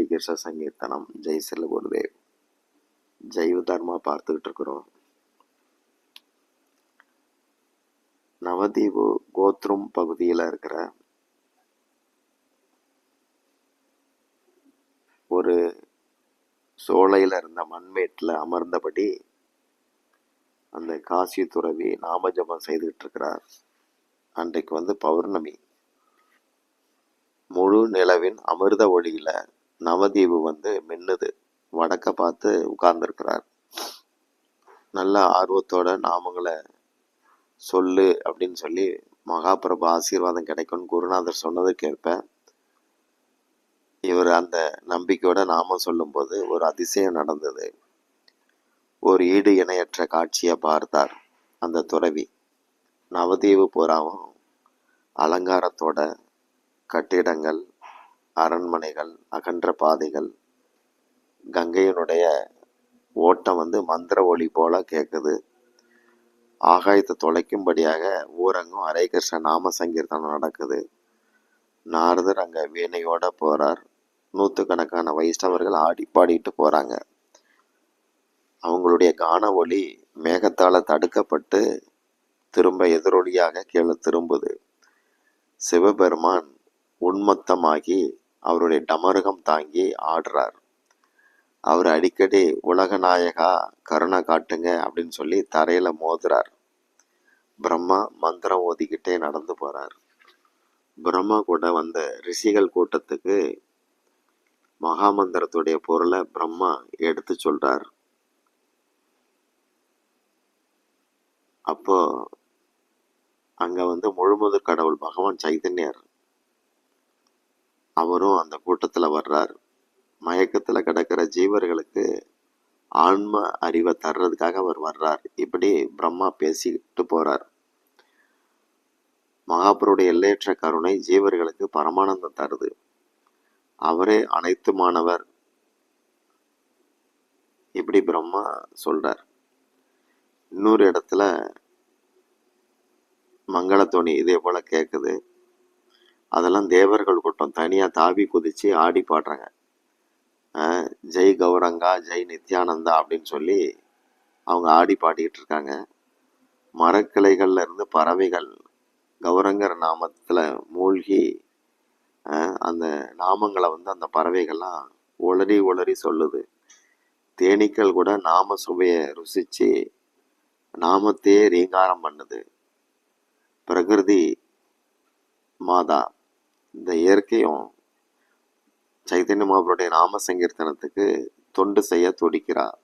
ஹரிகிருஷ்ண கிருஷ்ண சங்கீர்த்தனம் ஜெய் செல்ல குருதேவ் ஜெய்வ தர்மா பார்த்துக்கிட்டு இருக்கிறோம். நவதீவு கோத்ரும் பகுதியில் இருக்கிற ஒரு சோலையில் இருந்த மண்மேட்டில் அமர்ந்தபடி அந்த காசி துறவி நாமஜபம் செய்துகிட்டு இருக்கிறார். அன்றைக்கு வந்து பௌர்ணமி. முழு நிலவின் அமிர்த ஒளியில நவதீவு வந்து மின்னுது. வடக்க பார்த்து உட்கார்ந்துருக்கிறார். நல்ல ஆர்வத்தோட நாமங்களை சொல்லு அப்படின்னு சொல்லி மகாபிரபு ஆசீர்வாதம் கிடைக்கும்னு குருநாதர் சொன்னது இவர் அந்த நம்பிக்கையோட நாமம் சொல்லும்போது ஒரு அதிசயம் நடந்தது. ஒரு ஈடு இணையற்ற காட்சியை பார்த்தார் அந்த துறவி. நவதீவு புறாவும் அலங்காரத்தோட கட்டிடங்கள் அரண்மனைகள் அகன்ற பாதைகள் கங்கையினுடைய ஓட்டம் வந்து மந்திர ஒளி போல கேட்குது ஆகாயத்தை தொலைக்கும்படியாக ஊரங்கும் ஹரே கிருஷ்ண நாம சங்கீர்த்தனம் நடக்குது. நாரதர் அங்கே வீணையோட போகிறார் நூற்றுக்கணக்கான வைஷ்ணவர்கள் ஆடி பாடிட்டு போகிறாங்க அவங்களுடைய கான ஒளி மேகத்தால் தடுக்கப்பட்டு திரும்ப எதிரொலியாக கீழே திரும்புது. சிவபெருமான் உன்மத்தமாகி அவருடைய டமருகம் தாங்கி ஆடுறார். அவர் அடிக்கடி உலக நாயகா கருணை காட்டுங்க அப்படின்னு சொல்லி தரையில மோதுறார். பிரம்மா மந்திரம் ஓதிக்கிட்டே நடந்து போறார். பிரம்மா கூட வந்த ரிஷிகள் கூட்டத்துக்கு மகாமந்திரத்துடைய பொருளை பிரம்மா எடுத்து சொல்றார். அப்போ அங்க வந்து முழுமுதற் கடவுள் பகவான் சைதன்யர் அவரும் அந்த கூட்டத்தில் வர்றார். மயக்கத்தில் கிடக்கிற ஜீவர்களுக்கு ஆன்ம அறிவை தர்றதுக்காக அவர் வர்றார். இப்படி பிரம்மா பேசிக்கிட்டு போறார். மகாபுருடைய எல்லையற்ற கருணை ஜீவர்களுக்கு பரமானந்தம் தருது. அவரே அனைத்துமானவர் இப்படி பிரம்மா சொல்றார். இன்னொரு இடத்துல மங்களத்தோணி இதே போல கேட்குது அதெல்லாம் தேவர்கள் கூட்டம் தனியாக தாவி குதித்து ஆடி பாடுறாங்க. ஜெய் கௌரங்கா ஜெய் நித்யானந்தா அப்படின்னு சொல்லி அவங்க ஆடி பாடிக்கிட்டு இருக்காங்க. மரக்கிளைகள்ல இருந்து பறவைகள் கௌரங்கர் நாமத்தில் மூழ்கி அந்த நாமங்களை வந்து அந்த பறவைகள்லாம் உளறி உளறி சொல்லுது. தேனீக்கள் கூட நாம சுவையை ருசித்து நாமத்தையே ரீங்காரம் பண்ணுது. பிரகிருதி மாதா. இந்த இயற்கையும் சைத்தன்ய மகாபுருடைய நாம சங்கீர்த்தனத்துக்கு தொண்டு செய்ய துடிக்கிறார்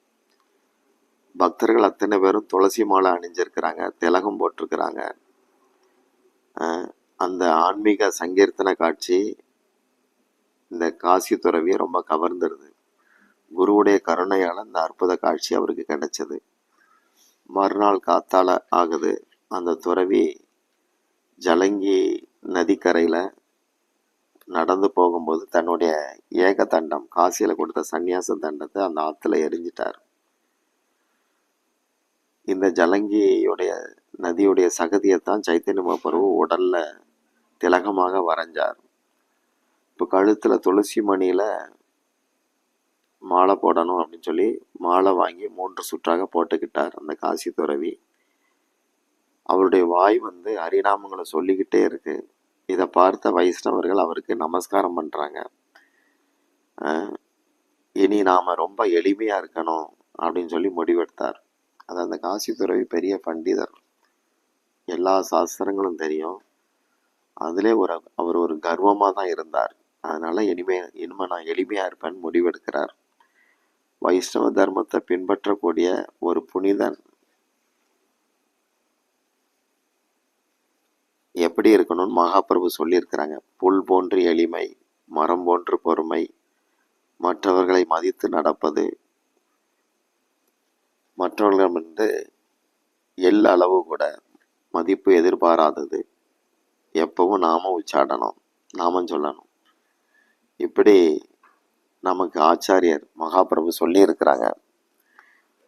பக்தர்கள் அத்தனை பேரும் துளசி மாலை அணிஞ்சிருக்கிறாங்க திலகம் போட்டிருக்கிறாங்க. அந்த ஆன்மீக சங்கீர்த்தன காட்சி இந்த காசி துறவியை ரொம்ப கவர்ந்துருது. குருவுடைய கருணையால் அந்த அற்புத காட்சி அவருக்கு கிடைச்சது. மறுநாள் காத்தால ஆகுது. அந்த துறவி ஜலங்கி நதிக்கரையில் நடந்து போகும்போது தன்னுடைய ஏக தண்டம் காசியில் கொடுத்த சந்நியாச தண்டத்தை அந்த ஆற்றுல எரிஞ்சிட்டார். இந்த ஜலங்கியுடைய நதியுடைய சகதியைத்தான் சைத்தன்ய மகாபிரபு உடலில் திலகமாக வரைஞ்சார். இப்போ கழுத்தில் துளசி மணியில் மாலை போடணும் அப்படின்னு சொல்லி மாலை வாங்கி மூன்று சுற்றாக போட்டுக்கிட்டார் அந்த காசி துறவி. அவருடைய வாய் வந்து ஹரிநாமங்களை சொல்லிக்கிட்டே இருக்குது இதை பார்த்த வைஷ்ணவர்கள் அவருக்கு நமஸ்காரம் பண்ணுறாங்க இனி நாம் ரொம்ப எளிமையாக இருக்கணும் அப்படின்னு சொல்லி முடிவெடுத்தார். அது அந்த காசி துறவி பெரிய பண்டிதர். எல்லா சாஸ்திரங்களும் தெரியும். அதிலே ஒரு அவர் ஒரு கர்வமாக தான் இருந்தார். அதனால் இனிமே இனிமே நான் எளிமையாக இருப்பேன்னு முடிவெடுக்கிறார். வைஷ்ணவ தர்மத்தை பின்பற்றக்கூடிய ஒரு புனிதன் எப்படி இருக்கணும்னு மகாபிரபு சொல்லியிருக்கிறாங்க. புல் போன்று எளிமை மரம் போன்று பொறுமை மற்றவர்களை மதித்து நடப்பது. மற்றவர்களிடமிருந்து எல் அளவு கூட மதிப்பு எதிர்பாராதது. எப்பவும் நாம உச்சாடணும் நாமம் சொல்லணும். இப்படி நமக்கு ஆச்சாரியர் மகாபிரபு சொல்லியிருக்கிறாங்க.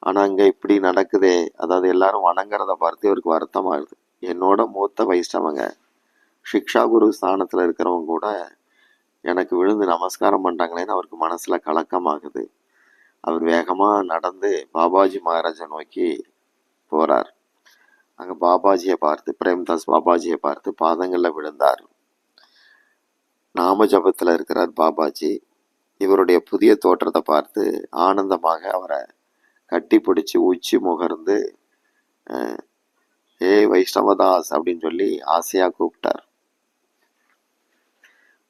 ஆனால் அங்கே இப்படி நடக்குதே அதாவது எல்லாரும் வணங்குறத பார்த்து இவருக்கு வருத்தமாகுது என்னோட மூத்த வைஷ்ணவங்க. சிக்ஷா குரு ஸ்தானத்தில் இருக்கிறவங்க கூட எனக்கு விழுந்து நமஸ்காரம் பண்ணுறாங்களேன்னு அவருக்கு மனசில் கலக்கமாகுது. அவர் வேகமாக நடந்து பாபாஜி மகாராஜை நோக்கி போகிறார் அங்கே பாபாஜியை பார்த்து பிரேம்தாஸ் பாபாஜியை பார்த்து பாதங்களில் விழுந்தார். நாம ஜபத்தில் இருக்கிறார் பாபாஜி. இவருடைய புதிய தோற்றத்தை பார்த்து ஆனந்தமாக அவரை கட்டி பிடிச்சி உச்சி முகர்ந்து ஏ ஏய் வைஷ்ணவதாஸ் அப்படின்னு சொல்லி ஆசையாக கூப்பிட்டார்.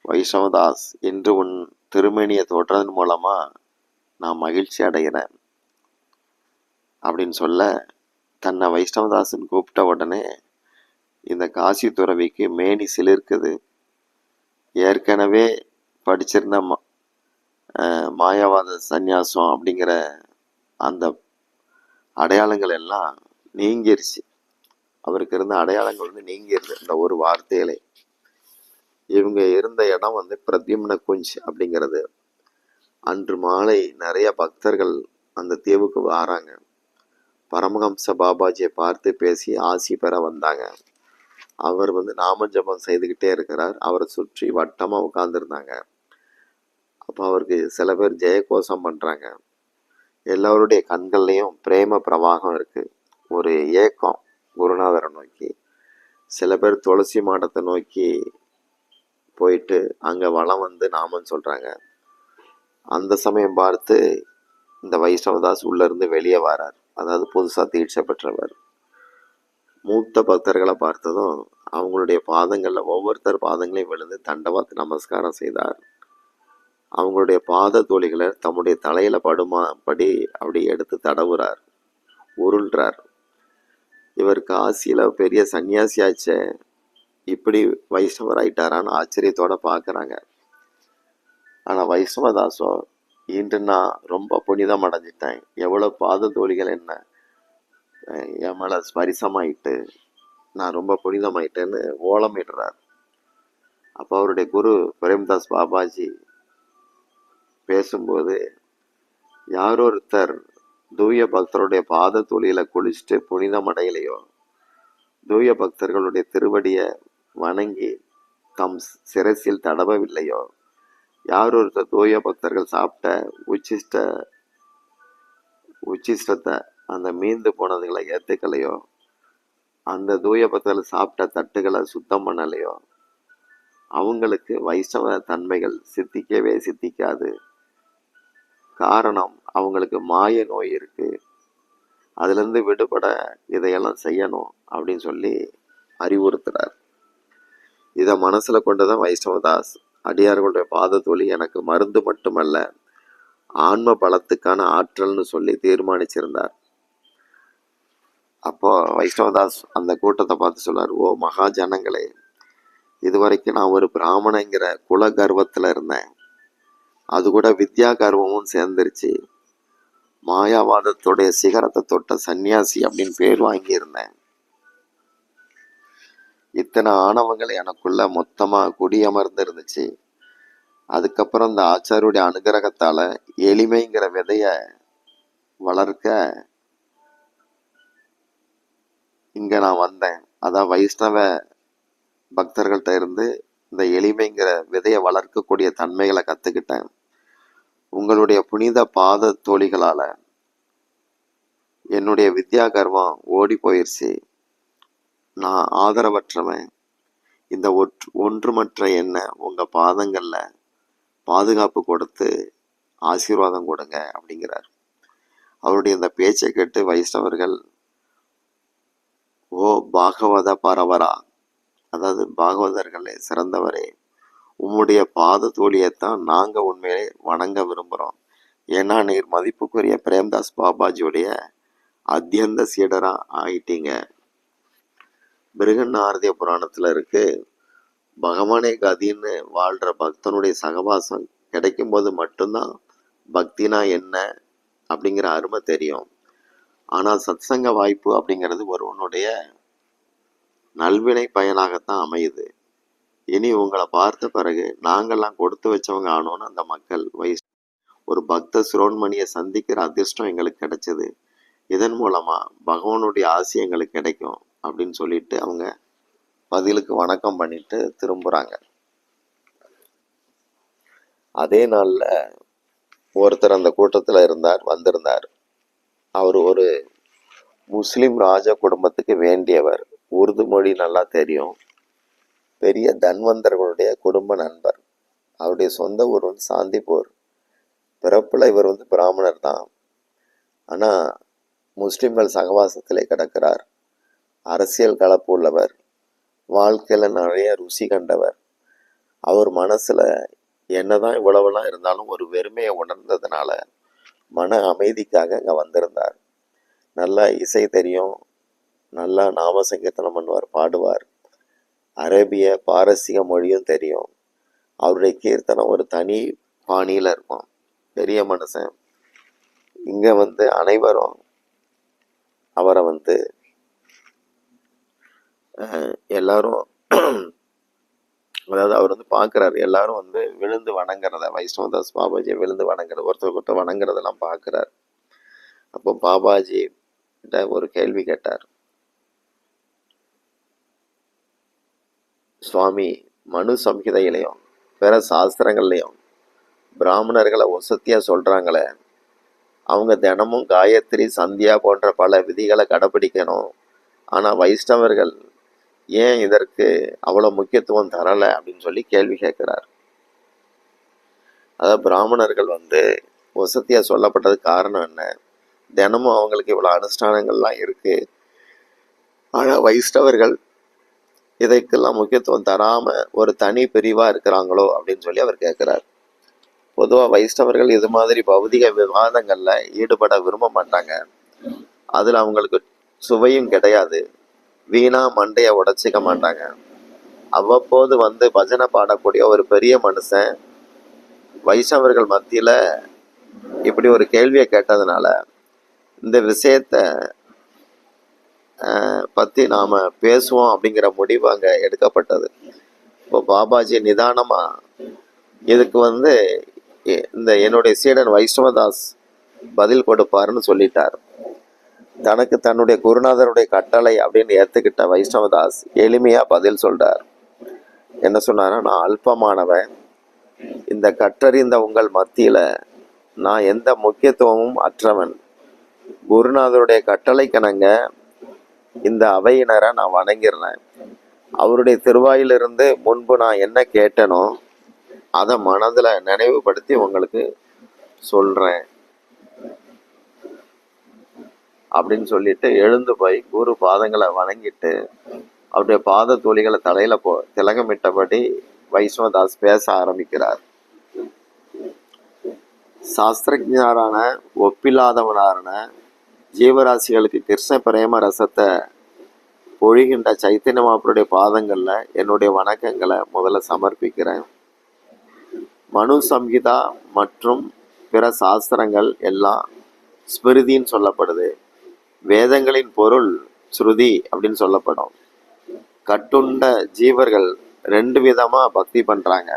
வைஷ்ணவதாஸ் என்று உன் திருமேனியை தோற்றதன் மூலமாக நான் மகிழ்ச்சி அடைகிறேன் அப்படின்னு சொல்ல தன்னை வைஷ்ணவதாசன் கூப்பிட்ட உடனே இந்த காசி துறவிக்கு மேனி சிலிர்க்குது. ஏற்கனவே படிச்சிருந்த ம- மாயாவாத சந்நியாசம் அப்படிங்கிற அந்த அடையாளங்கள் எல்லாம் நீங்கிருச்சு. அவருக்கு இருந்த அடையாளங்கள் வந்து நீங்கிருது இந்த ஒரு வார்த்தையிலே. இவங்க இருந்த இடம் வந்து பிரத்யும்ன குஞ்ச் அப்படிங்கிறது. அன்று மாலை நிறைய பக்தர்கள் அந்த தீவுக்கு வராங்க. பரமஹம்ச பாபாஜியை பார்த்து பேசி ஆசி பெற வந்தாங்க. அவர் வந்து நாம ஜபம் செய்துக்கிட்டே இருக்கிறார். அவரை சுற்றி வட்டமாக உட்காந்துருந்தாங்க அப்போ அவருக்கு சில பேர் ஜெயகோஷம் பண்ணுறாங்க எல்லோருடைய கண்கள்லையும் பிரேம பிரவாகம் இருக்குது ஒரு ஏக்கம். குருநாதரை நோக்கி சில பேர் துளசி மாடத்தை நோக்கி போயிட்டு அங்கே வளம் வந்து நாமன்னு சொல்கிறாங்க அந்த சமயம் பார்த்து இந்த வைஷ்ணவதாஸ் உள்ளேருந்து வெளியே வரார். அதாவது புதுசாக தீட்சை பெற்றவர். மூத்த பக்தர்களை பார்த்ததும் அவங்களுடைய பாதங்களில் ஒவ்வொருத்தர் பாதங்களையும் விழுந்து தண்டவாத்து நமஸ்காரம் செய்தார். அவங்களுடைய பாத தோழிகளை தம்முடைய தலையில படுமா படி அப்படி எடுத்து தடவுறார். உருள்றார். இவர் காசியில் பெரிய சன்னியாசியாச்சே இப்படி வைஷ்ணவர் ஆயிட்டாரான்னு ஆச்சரியத்தோட பார்க்குறாங்க ஆனால் வைஷ்ணவதாசோ இன்று நான் ரொம்ப புனிதம் அடைஞ்சிட்டேன். எவ்வளோ பாத தோழிகள் என்ன? என் மேலே ஸ்பரிசமாயிட்டு நான் ரொம்ப புனிதமாயிட்டேன்னு ஓலமிடுறார் அப்போ அவருடைய குரு பிரேம்தாஸ் பாபாஜி பேசும்போது யாரொருத்தர் தூய பக்தருடைய பாத தொழில குளிச்சுட்டு புனிதம் அடையலையோ தூய பக்தர்களுடைய திருவடியை வணங்கி தம் சிரசில் தடவவில்லையோ யார் ஒருத்தர் தூய பக்தர்கள் சாப்பிட்ட உச்சிஷ்ட உச்சிஷ்டத்தை அந்த மீந்து போனதுகளை ஏற்றுக்கலையோ அந்த தூய பக்தர்கள் சாப்பிட்ட தட்டுகளை சுத்தம் பண்ணலையோ அவங்களுக்கு வைஷ்ணவ தன்மைகள் சித்திக்கவே சித்திக்காது. காரணம் அவங்களுக்கு மாய நோய் இருக்கு. அதுலேருந்து விடுபட இதையெல்லாம் செய்யணும் அப்படின்னு சொல்லி அறிவுறுத்துறார். இதை மனசுல கொண்டுதான் வைஷ்ணவதாஸ் அடியார்களுடைய பாதத்தொழி எனக்கு மருந்து மட்டுமல்ல ஆன்ம பலத்துக்கான ஆற்றல்னு சொல்லி தீர்மானிச்சிருந்தார். அப்போ வைஷ்ணவதாஸ் அந்த கூட்டத்தை பார்த்து சொல்லார் ஓ மகா ஜனங்களே இதுவரைக்கும் நான் ஒரு பிராமணங்கிற குல கர்வத்தில் இருந்தேன். அது கூட வித்யா கர்வமும் சேர்ந்துருச்சு. மாயாவாதத்துடைய சிகரத்தை தொட்ட சன்னியாசி அப்படின்னு பேர் வாங்கியிருந்தேன். இத்தனை ஆணவங்கள் எனக்குள்ள மொத்தமா குடியமர்ந்து இருந்துச்சு அதுக்கப்புறம் இந்த ஆச்சாரியுடைய அனுகிரகத்தால எளிமைங்கிற விதைய வளர்க்க இங்க நான் வந்தேன். அதான் வைஷ்ணவ பக்தர்கள்ட்ட இருந்து இந்த எளிமைங்கிற விதையை வளர்க்கக்கூடிய தன்மைகளை கத்துக்கிட்டேன். உங்களுடைய புனித பாத தோழிகளால என்னுடைய வித்யா கர்வம் ஓடி போயிருச்சு. நான் ஆதரவற்றவன். இந்த ஒற்று ஒன்றுமற்ற என்ன உங்கள் பாதங்களில் பாதுகாப்பு கொடுத்து ஆசீர்வாதம் கொடுங்க அப்படிங்கிறார். அவருடைய இந்த பேச்சை கேட்டு வைஷ்ணவர்கள் ஓ பாகவத பரவரா? அதாவது பாகவதர்களே சிறந்தவரே உம்முடைய பாத தோழியைத்தான் நாங்க உண்மையிலே வணங்க விரும்புறோம். ஏன்னா நீர் மதிப்புக்குரிய பிரேம்தாஸ் பாபாஜியுடைய அத்தியந்த சீடரா ஆயிட்டீங்க. ஆரதிய புராணத்துல இருக்கு. பகவானே கதின்னு வாழ்ற பக்தனுடைய சகவாசம் கிடைக்கும் போது மட்டும்தான் பக்தினா என்ன அப்படிங்கிற அருமை தெரியும். ஆனால் சத்சங்க வாய்ப்பு அப்படிங்கிறது ஒருவனுடைய நல்வினை பயனாகத்தான் அமையுது. இனி உங்களை பார்த்த பிறகு நாங்கெல்லாம் கொடுத்து வச்சவங்க ஆனோன்னு அந்த மக்கள் வயசு. ஒரு பக்த சிரோன்மணியை சந்திக்கிற அதிர்ஷ்டம் எங்களுக்கு கிடைச்சது. இதன் மூலமா பகவானுடைய ஆசி எங்களுக்கு கிடைக்கும் அப்படின்னு சொல்லிட்டு அவங்க பதிலுக்கு வணக்கம் பண்ணிட்டு திரும்புறாங்க. அதே நாளில் ஒருத்தர் அந்த கூட்டத்தில் இருந்தார் வந்திருந்தார். அவர் ஒரு முஸ்லீம் ராஜ குடும்பத்துக்கு வேண்டியவர். உருது மொழி நல்லா தெரியும். பெரிய தன்வந்தர்களுடைய குடும்ப நண்பர். அவருடைய சொந்த ஊர் வந்து சாந்திப்பூர். பிறப்பில் இவர் வந்து பிராமணர் தான். ஆனால் முஸ்லிம்கள் சகவாசத்திலே கிடக்கிறார். அரசியல் கலப்பு உள்ளவர். வாழ்க்கையில் நிறைய ருசி கண்டவர். அவர் மனசில் என்னதான் இவ்வளவுலாம் இருந்தாலும் ஒரு வெறுமையை உணர்ந்ததுனால மன அமைதிக்காக அங்கே வந்திருந்தார். நல்லா இசை தெரியும். நல்லா நாம சங்கீர்த்தனம் பண்ணுவார் பாடுவார். அரேபிய பாரசீக மொழியும் தெரியும். அவருடைய கீர்த்தனம் ஒரு தனி பாணியில் இருக்கும். பெரிய மனுஷன். இங்கே வந்து அனைவரும் அவரை வந்து எல்லாரும் அதாவது அவர் வந்து பார்க்குறாரு. எல்லாரும் வந்து விழுந்து வணங்குறத வைஷ்ணவதாஸ் பாபாஜியை விழுந்து வணங்குறது ஒருத்தர் ஒருத்தர் வணங்குறதெல்லாம் பார்க்குறாரு. அப்போ பாபாஜி கிட்ட ஒரு கேள்வி கேட்டார். சுவாமி மனு சம்ஹிதையிலையும் பிற சாஸ்திரங்கள்லையும் பிராமணர்களை ஒசத்தியாக சொல்கிறாங்களே அவங்க தினமும் காயத்ரி சந்தியா போன்ற பல விதிகளை கடைப்பிடிக்கணும் ஆனால் வைஷ்ணவர்கள் ஏன் இதற்கு அவ்வளோ முக்கியத்துவம் தரலை அப்படின்னு சொல்லி கேள்வி கேட்குறார். அதாவது பிராமணர்கள் வந்து வசதியாக சொல்லப்பட்டது காரணம் என்ன? தினமும் அவங்களுக்கு இவ்வளோ அனுஷ்டானங்கள்லாம் இருக்கு. ஆனால் வைஷ்ணவர்கள் இதைக்கெல்லாம் முக்கியத்துவம் தராமல் ஒரு தனி பிரிவாக இருக்கிறாங்களோ அப்படின்னு சொல்லி அவர் கேட்குறார் பொதுவாக வைஷ்ணவர்கள் இது மாதிரி பௌதிக விவாதங்களில் ஈடுபட விரும்ப மாட்டாங்க. அதில் அவங்களுக்கு சுவையும் கிடையாது. வீணா மண்டையை உடைச்சிக்க மாட்டாங்க. அவ்வப்போது வந்து பஜனை பாடக்கூடிய ஒரு பெரிய மனுஷன் வைஷ்ணவர்கள் மத்தியில் இப்படி ஒரு கேள்வியை கேட்டதுனால இந்த விஷயத்த பற்றி நாம் பேசுவோம் அப்படிங்கிற முடிவு அங்கே எடுக்கப்பட்டது. இப்போ பாபாஜி நிதானமாக இதுக்கு வந்து இந்த என்னுடைய சீடன் வைஷ்ணவதாஸ் பதில் கொடுப்பாருன்னு சொல்லிட்டார். தனக்கு தன்னுடைய குருநாதருடைய கட்டளை அப்படின்னு ஏற்றுக்கிட்ட வைஷ்ணவதாஸ் எளிமையாக பதில் சொல்கிறார் என்ன சொன்னாரா நான் அல்பமானவன். இந்த கற்றறிந்த உங்கள் மத்தியில் நான் எந்த முக்கியத்துவமும் அற்றவன். குருநாதருடைய கட்டளைக்கணங்க இந்த அவையினரை நான் வணங்கிடுறேன் அவருடைய திருவாயிலிருந்து முன்பு நான் என்ன கேட்டனோ அதை மனதில் நினைவுபடுத்தி உங்களுக்கு சொல்றேன். அப்படின்னு சொல்லிட்டு எழுந்து போய் குரு பாதங்களை வணங்கிட்டு அவருடைய பாத தூளிகளை தலையில போ திலகமிட்டபடி வைஷ்ணவதாஸ் பேச ஆரம்பிக்கிறார். சாஸ்திரஜரான ஒப்பில்லாதவனான ஜீவராசிகளுக்கு கிருஷ்ண பிரேம ரசத்தை பொழிகின்ற சைத்தன்ய மாப்பருடைய பாதங்களில் என்னுடைய வணக்கங்களை முதல்ல சமர்ப்பிக்கிறேன். மனு சம்ஹிதா மற்றும் பிற சாஸ்திரங்கள் எல்லாம் ஸ்மிருதின்னு சொல்லப்படுது. வேதங்களின் பொருள் ஸ்ருதி அப்படின்னு சொல்லப்படும். கட்டுண்ட ஜீவர்கள் ரெண்டு விதமாக பக்தி பண்ணுறாங்க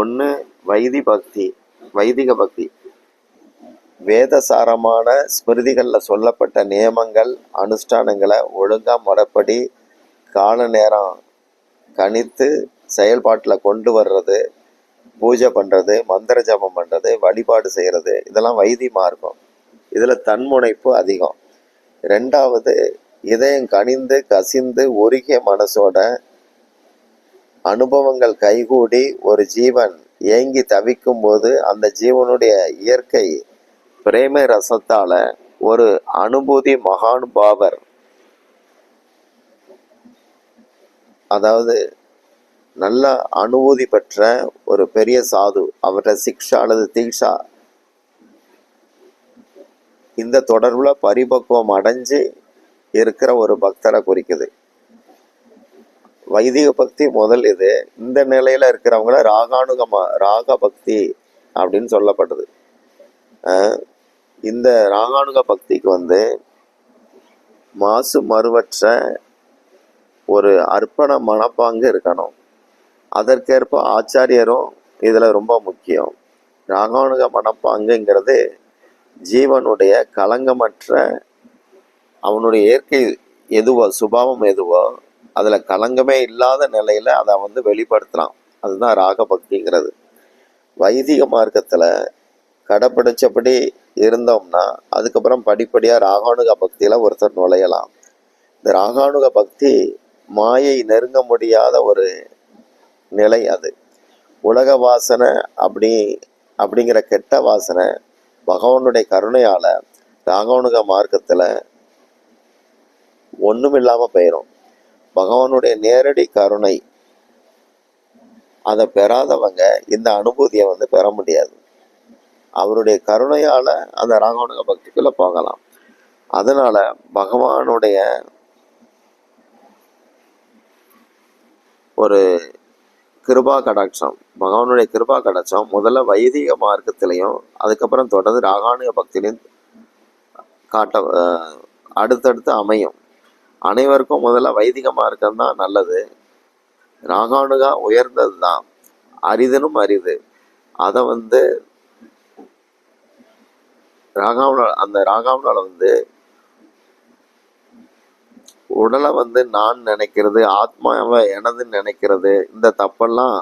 ஒன்று வைதி பக்தி வைதிக பக்தி. வேதசாரமான ஸ்மிருதிகளில் சொல்லப்பட்ட நியமங்கள் அனுஷ்டானங்களை ஒழுங்கா முறைப்படி கால நேரம் கணித்து செயல்பாட்டில் கொண்டு வர்றது பூஜை பண்ணுறது மந்திர ஜபம் பண்ணுறது வழிபாடு செய்கிறது இதெல்லாம் வைத்தியமாக இருக்கும். இதில் தன்முனைப்பு அதிகம். ரெண்டாவது இதயம் கனிந்து கசிந்து உருகிய மனசோட அனுபவங்கள் கைகூடி ஒரு ஜீவன் ஏங்கி தவிக்கும் போது அந்த ஜீவனுடைய இயற்கை பிரேம ரசத்தால ஒரு அனுபூதி மகானுபாவர். அதாவது நல்ல அனுபூதி பெற்ற ஒரு பெரிய சாது அவர்கிட்ட சிக்ஷா அல்லது தீக்ஷா. இந்த தொடர்புல பரிபக்குவம் அடைஞ்சு இருக்கிற ஒரு பக்தரை குறிக்குது. வைதிக பக்தி முதல் இது இந்த நிலையில இருக்கிறவங்கள ராகானுகமா ராக பக்தி அப்படின்னு சொல்லப்படுது. இந்த ராகானுக பக்திக்கு வந்து மாசு மறுவற்ற ஒரு அர்ப்பண மனப்பாங்கு இருக்கணும். அதற்கேற்ப ஆச்சாரியரும் இதில் ரொம்ப முக்கியம். ராகானுக மனப்பாங்குங்கிறது ஜீவனுடைய களங்கமற்ற அவனுடைய இயற்கை எதுவோ சுபாவம் எதுவோ அதில் களங்கமே இல்லாத நிலையில் அதை வந்து வெளிப்படுத்தலாம் அதுதான் ராக பக்திங்கிறது வைதிக மார்க்கத்தில் கடைப்பிடிச்சபடி இருந்தோம்னா அதுக்கப்புறம் படிப்படியாக ராகானுக பக்தியில் ஒருத்தர் நுழையலாம். இந்த ராகானுக பக்தி மாயை நெருங்க முடியாத ஒரு நிலை அது. உலக வாசனை அப்படி அப்படிங்கிற கெட்ட வாசனை பகவானுடைய கருணையால் ராகவனுக மார்க்கத்தில் ஒன்றும் இல்லாமல் போயிடும் பகவானுடைய நேரடி கருணை அதை பெறாதவங்க இந்த அனுபூதியை வந்து பெற முடியாது. அவருடைய கருணையால் அந்த ராகவனுக பக்திக்குள்ளே போகலாம். அதனால் பகவானுடைய ஒரு கிருபா கடாட்சம் பகவானுடைய கிருபா கடாட்சம் முதல்ல வைதிக மார்க்கத்திலையும் அதுக்கப்புறம் தொடர்ந்து ராகானுக பக்திலையும் காட்ட அஹ், அடுத்தடுத்து அமையும். அனைவருக்கும் முதல்ல வைதிக மார்க்கம் தான் நல்லது. ராகானுகா உயர்ந்தது தான் அரிதனும் அரிது. அதை வந்து ராகாவனால் அந்த ராகாவனால் வந்து உடலை வந்து நான் நினைக்கிறது ஆத்மாவை எனதுன்னு நினைக்கிறது இந்த தப்பெல்லாம்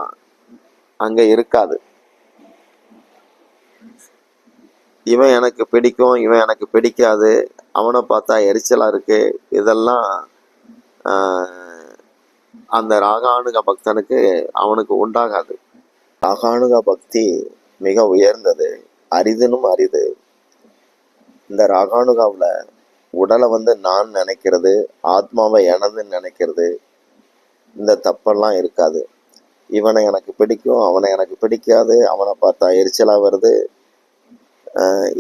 அங்க இருக்காது. இவன் எனக்கு பிடிக்கும் இவன் எனக்கு பிடிக்காது அவனை பார்த்தா எரிச்சலா இருக்கு இதெல்லாம் ஆஹ், அந்த ராகானுக பக்தனுக்கு அவனுக்கு உண்டாகாது. ராகானுக பக்தி மிக உயர்ந்தது அரிதனும் அரிது. இந்த ராகானுகாவில் உடலை வந்து நான் நினைக்கிறது ஆத்மாவை எனதுன்னு நினைக்கிறது இந்த தப்பெல்லாம் இருக்காது. இவனை எனக்கு பிடிக்கும் அவனை எனக்கு பிடிக்காது அவனை பார்த்தா எரிச்சலாக வருது.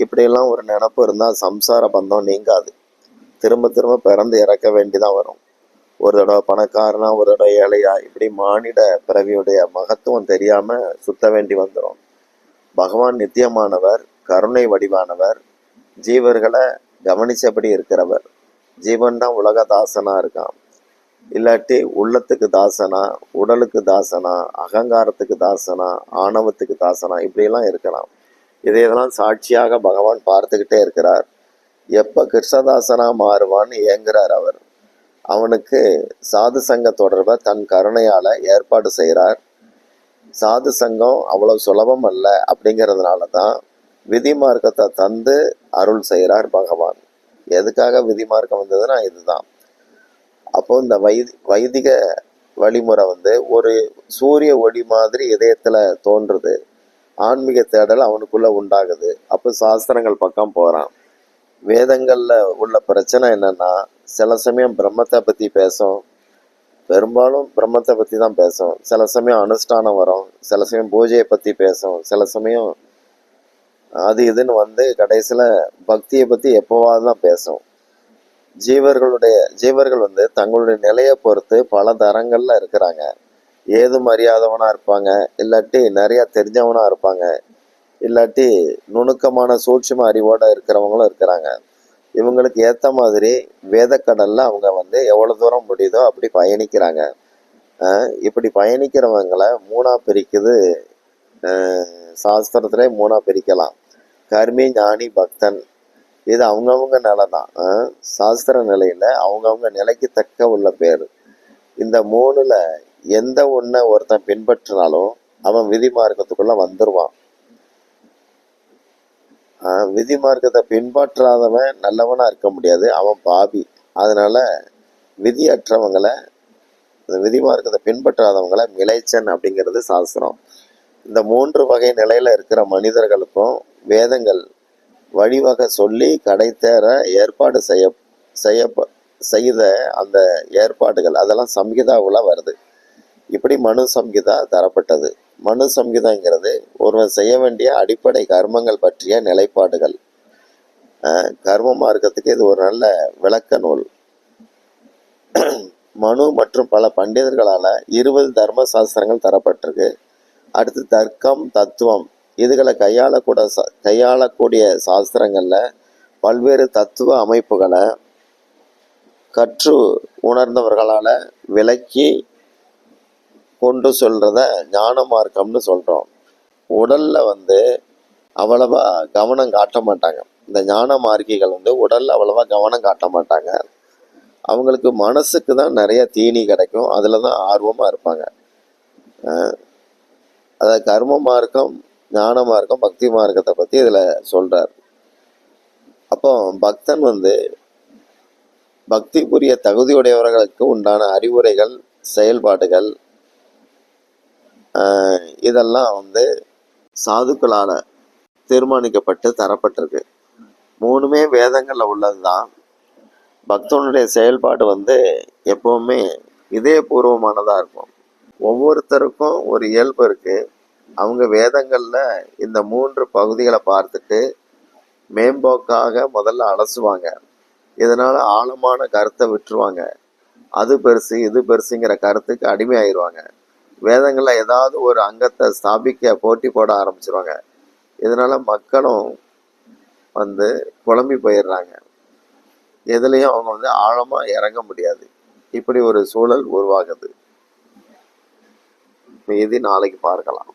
இப்படியெல்லாம் ஒரு நினப்பு இருந்தால் சம்சார பந்தம் நீங்காது. திரும்ப திரும்ப பிறந்து இறக்க வேண்டிதான் வரும். ஒரு தடவை பணக்காரனா ஒரு தடவை ஏழையா இப்படி மானிட பிறவியுடைய மகத்துவம் தெரியாமல் சுத்த வேண்டி வந்துடும் பகவான் நித்தியமானவர் கருணை வடிவானவர் ஜீவர்களை கவனிச்சபடி இருக்கிறவர். ஜீவன் தான் உலக தாசனா இருக்கான். இல்லாட்டி உள்ளத்துக்கு தாசனா உடலுக்கு தாசனா அகங்காரத்துக்கு தாசனா ஆணவத்துக்கு தாசனா இப்படியெல்லாம் இருக்கலாம். இதையெல்லாம் சாட்சியாக பகவான் பார்த்துக்கிட்டே இருக்கிறார். எப்போ கிருஷ்ணதாசனா மாறுவான்னு ஏங்குறார் அவர். அவனுக்கு சாது சங்க தொடர்பை தன் கருணையால் ஏற்பாடு செய்கிறார். சாது சங்கம் அவ்வளோ சுலபம் அல்ல அப்படிங்கிறதுனால தான் விதி மார்க்கத்தை தந்து அருள் செய்கிறார் பகவான். எதுக்காக விதி மார்க்கம் வந்ததுன்னா இதுதான். அப்போ இந்த வைதி வைதிக வழிமுறை வந்து ஒரு சூரிய ஒளி மாதிரி இதயத்தில் தோன்றுது. ஆன்மீக தேடல் அவனுக்குள்ளே உண்டாகுது. அப்போ சாஸ்திரங்கள் பக்கம் போகிறான் வேதங்களில் உள்ள பிரச்சனை என்னென்னா சில சமயம் பிரம்மத்தை பற்றி பேசும். பெரும்பாலும் பிரம்மத்தை பற்றி தான் பேசும். சில சமயம் அனுஷ்டானம் வரும். சில சமயம் பூஜையை பற்றி பேசும். சில சமயம் அது இதுன்னு வந்து கடைசியில் பக்தியை பற்றி எப்போவாது தான் பேசும் ஜீவர்களுடைய ஜீவர்கள் வந்து தங்களுடைய நிலையை பொறுத்து பல தரங்களில் இருக்கிறாங்க. ஏதும் அறியாதவனாக இருப்பாங்க இல்லாட்டி நிறையா தெரிஞ்சவனாக இருப்பாங்க இல்லாட்டி நுணுக்கமான சூட்சும அறிவோடு இருக்கிறவங்களும் இருக்கிறாங்க. இவங்களுக்கு ஏற்ற மாதிரி வேதக்கடலில் அவங்க வந்து எவ்வளோ தூரம் முடியுதோ அப்படி பயணிக்கிறாங்க. இப்படி பயணிக்கிறவங்களை மூணாக பிரிக்குது அஹ் சாஸ்திரத்திலே பிரிக்கலாம். கர்மி ஞானி பக்தன். இது அவங்கவுங்க நிலை தான் சாஸ்திர நிலையில அவங்கவுங்க நிலைக்கு தக்க உள்ள பேர். இந்த மூணுல எந்த ஒன்றை ஒருத்தன் பின்பற்றினாலும் அவன் விதி மார்க்கத்துக்குள்ள வந்துருவான். ஆஹ் விதி மார்க்கத்தை பின்பற்றாதவன் நல்லவனா இருக்க முடியாது. அவன் பாவி அதனால விதியற்றவங்களை இந்த விதி மார்க்கத்தை பின்பற்றாதவங்களை மிளைச்சன் அப்படிங்கிறது சாஸ்திரம். இந்த மூன்று வகை நிலையில இருக்கிற மனிதர்களுக்கும் வேதங்கள் வழிவகை சொல்லி கடை தேர ஏற்பாடு செய்ய செய்ய செய்த அந்த ஏற்பாடுகள் அதெல்லாம் சம்ஹிதாவில் வருது. இப்படி மனு சம்ஹிதா தரப்பட்டது. மனு சம்ஹிதாங்கிறது ஒருவன் செய்ய வேண்டிய அடிப்படை கர்மங்கள் பற்றிய நிலைப்பாடுகள். கர்ம மார்க்கத்துக்கு இது ஒரு நல்ல விளக்க நூல். மனு மற்றும் பல பண்டிதர்களால் இருபது தர்ம சாஸ்திரங்கள் தரப்பட்டிருக்கு. அடுத்து தர்க்கம் தத்துவம். இதுகளை கையாளக்கூட சா கையாளக்கூடிய சாஸ்திரங்கள்ல பல்வேறு தத்துவ அமைப்புகளை கற்று உணர்ந்தவர்களால விளக்கி கொண்டு சொல்கிறத ஞான மார்க்கம்னு சொல்றோம். உடல்ல வந்து அவ்வளவா கவனம் காட்ட மாட்டாங்க. இந்த ஞான மார்க்கிகள் வந்து உடல்ல அவ்வளவா கவனம் காட்ட மாட்டாங்க. அவங்களுக்கு மனசுக்கு தான் நிறைய தீனி கிடைக்கும். அதில் தான் ஆர்வமாக இருப்பாங்க. அஹ் அதாவது கர்ம மார்க்கம் ஞான மார்க்கம் பக்தி மார்க்கத்தை பற்றி இதில் சொல்கிறார் அப்போ பக்தன் வந்து பக்திக்குரிய தகுதியுடையவர்களுக்கு உண்டான அறிவுரைகள் செயல்பாடுகள் ஆஹ், இதெல்லாம் வந்து சாதுக்களால் தீர்மானிக்கப்பட்டு தரப்பட்டிருக்கு. மூணுமே வேதங்களில் உள்ளது தான் பக்தனுடைய செயல்பாடு வந்து எப்போவுமே இதயபூர்வமானதாக இருக்கும். ஒவ்வொருத்தருக்கும் ஒரு இயல்பு இருக்கு. அவங்க வேதங்களில் இந்த மூன்று பகுதிகளை பார்த்துட்டு மேம்போக்காக முதல்ல அலசுவாங்க. இதனால் ஆழமான கருத்தை விட்டுருவாங்க. அது பெருசு இது பெருசுங்கிற கருத்துக்கு அடிமையாயிருவாங்க. வேதங்களில் ஏதாவது ஒரு அங்கத்தை ஸ்தாபிக்க போட்டி போட ஆரம்பிச்சிருவாங்க. இதனால் மக்களும் வந்து குழம்பி போயிடுறாங்க. எதுலேயும் அவங்க வந்து ஆழமாக இறங்க முடியாது. இப்படி ஒரு சூழல் உருவாகுது. மீதி நாளைக்கு பார்க்கலாம்.